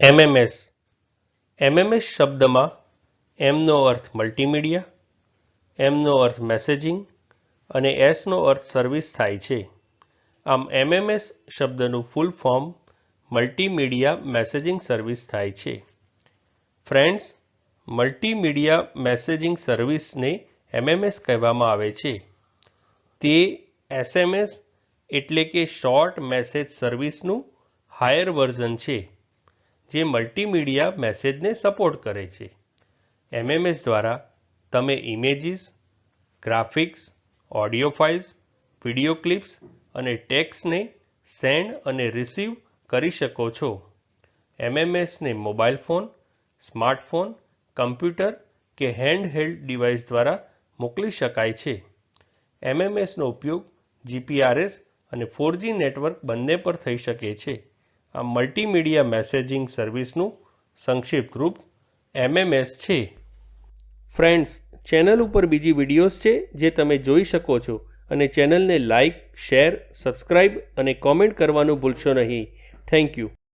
MMS MMS શબ્દમાં એમનો અર્થ multimedia એમનો અર્થ મેસેજિંગ અને એસનો અર્થ સર્વિસ થાય છે. આમ એમએમએસ શબ્દનું full form multimedia messaging service થાય છે. ફ્રેન્ડ્સ મલ્ટીમીડિયા મેસેજિંગ સર્વિસને એમએમએસ કહેવામાં આવે છે. તે એસએમએસ એટલે કે શોર્ટ મેસેજ સર્વિસનું હાયર વર્ઝન છે. જે મલ્ટીમીડિયા મેસેજને સપોર્ટ કરે છે. એમએમએસ દ્વારા તમે images graphics audio files video clips અને ટેક્સ્ટને સેન્ડ અને રિસીવ કરી શકો છો. એમએમએસને મોબાઈલ ફોન સ્માર્ટફોન કમ્પ્યુટર કે હેન્ડહેલ્ડ ડિવાઇસ દ્વારા મોકલી શકાય છે. એમએમએસનો ઉપયોગ જીપીઆરએસ અને ફોરજી નેટવર્ક બંને પર થઈ શકે છે. આ મલ્ટીમીડિયા મેસેજિંગ સર્વિસનું સંક્ષિપ્ત રૂપ એમએમએસ છે. ફ્રેન્ડ્સ ચેનલ ઉપર બીજી વિડીયોઝ છે જે તમે જોઈ શકો છો અને ચેનલને લાઇક શેર સબસ્ક્રાઇબ અને કોમેન્ટ કરવાનું ભૂલશો નહીં. Thank you